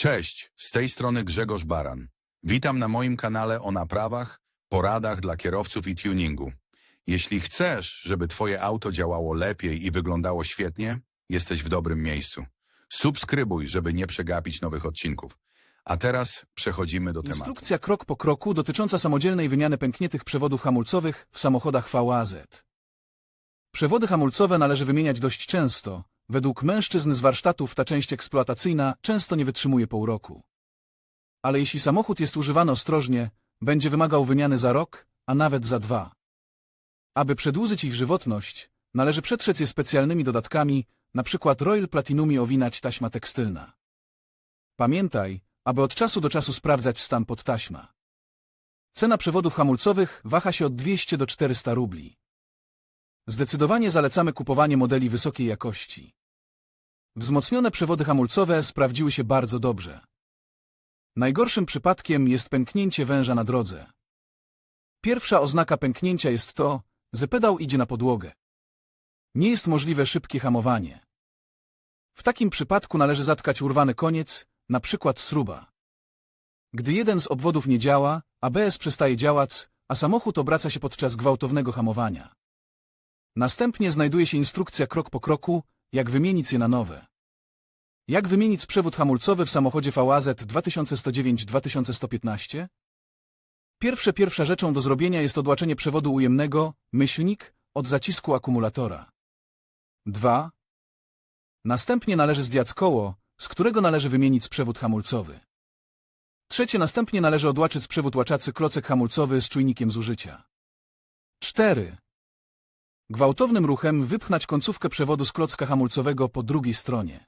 Cześć, z tej strony Grzegorz Baran. Witam na moim kanale o naprawach, poradach dla kierowców i tuningu. Jeśli chcesz, żeby Twoje auto działało lepiej i wyglądało świetnie, jesteś w dobrym miejscu. Subskrybuj, żeby nie przegapić nowych odcinków. A teraz przechodzimy do tematu. Instrukcja krok po kroku dotycząca samodzielnej wymiany pękniętych przewodów hamulcowych w samochodach VAZ. Przewody hamulcowe należy wymieniać dość często. Według mężczyzn z warsztatów ta część eksploatacyjna często nie wytrzymuje pół roku. Ale jeśli samochód jest używany ostrożnie, będzie wymagał wymiany za rok, a nawet za dwa. Aby przedłużyć ich żywotność, należy przetrzeć je specjalnymi dodatkami, np. Royal Platinumi owinać taśma tekstylna. Pamiętaj, aby od czasu do czasu sprawdzać stan pod taśma. Cena przewodów hamulcowych waha się od 200 do 400 rubli. Zdecydowanie zalecamy kupowanie modeli wysokiej jakości. Wzmocnione przewody hamulcowe sprawdziły się bardzo dobrze. Najgorszym przypadkiem jest pęknięcie węża na drodze. Pierwsza oznaka pęknięcia jest to, że pedał idzie na podłogę. Nie jest możliwe szybkie hamowanie. W takim przypadku należy zatkać urwany koniec, na przykład śruba. Gdy jeden z obwodów nie działa, ABS przestaje działać, a samochód obraca się podczas gwałtownego hamowania. Następnie znajduje się instrukcja krok po kroku, jak wymienić je na nowe. Jak wymienić przewód hamulcowy w samochodzie VAZ 2109-2115? Pierwsze pierwsza rzeczą do zrobienia jest odłaczenie przewodu ujemnego, myślnik, od zacisku akumulatora. 2. Następnie należy zdjąć koło, z którego należy wymienić przewód hamulcowy. Trzecie następnie należy odłaczyć przewód łaczacy klocek hamulcowy z czujnikiem zużycia. 4. Gwałtownym ruchem wypchnąć końcówkę przewodu z klocka hamulcowego po drugiej stronie.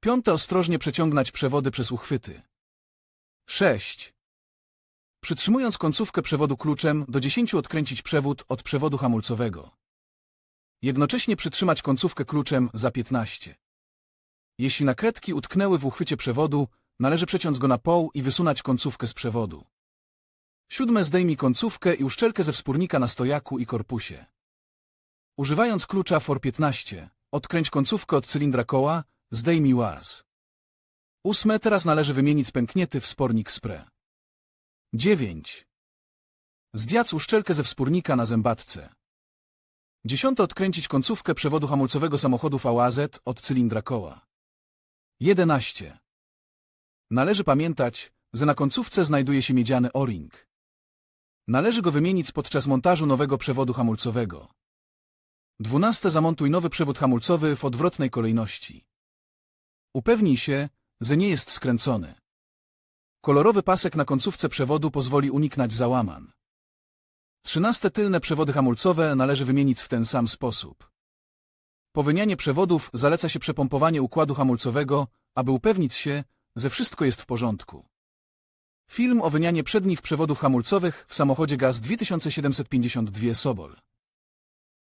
Piąte ostrożnie przeciągnąć przewody przez uchwyty. 6. Przytrzymując końcówkę przewodu kluczem, do 10 odkręcić przewód od przewodu hamulcowego. Jednocześnie przytrzymać końcówkę kluczem za 15. Jeśli nakrętki utknęły w uchwycie przewodu, należy przeciąć go na pół i wysunąć końcówkę z przewodu. Siódme zdejmij końcówkę i uszczelkę ze wspórnika na stojaku i korpusie. Używając klucza FOR 15, odkręć końcówkę od cylindra koła, zdejmij łaz. Ósme teraz należy wymienić pęknięty wspornik spre. 9. Zdjąć uszczelkę ze wspórnika na zębatce. Dziesiąte odkręcić końcówkę przewodu hamulcowego samochodu VAZ od cylindra koła. 11. Należy pamiętać, że na końcówce znajduje się miedziany o-ring. Należy go wymienić podczas montażu nowego przewodu hamulcowego. 12. Zamontuj nowy przewód hamulcowy w odwrotnej kolejności. Upewnij się, że nie jest skręcony. Kolorowy pasek na końcówce przewodu pozwoli uniknąć załamań. 13. Tylne przewody hamulcowe należy wymienić w ten sam sposób. Po wymianie przewodów zaleca się przepompowanie układu hamulcowego, aby upewnić się, że wszystko jest w porządku. Film o wymianie przednich przewodów hamulcowych w samochodzie GAZ 2752 Sobol.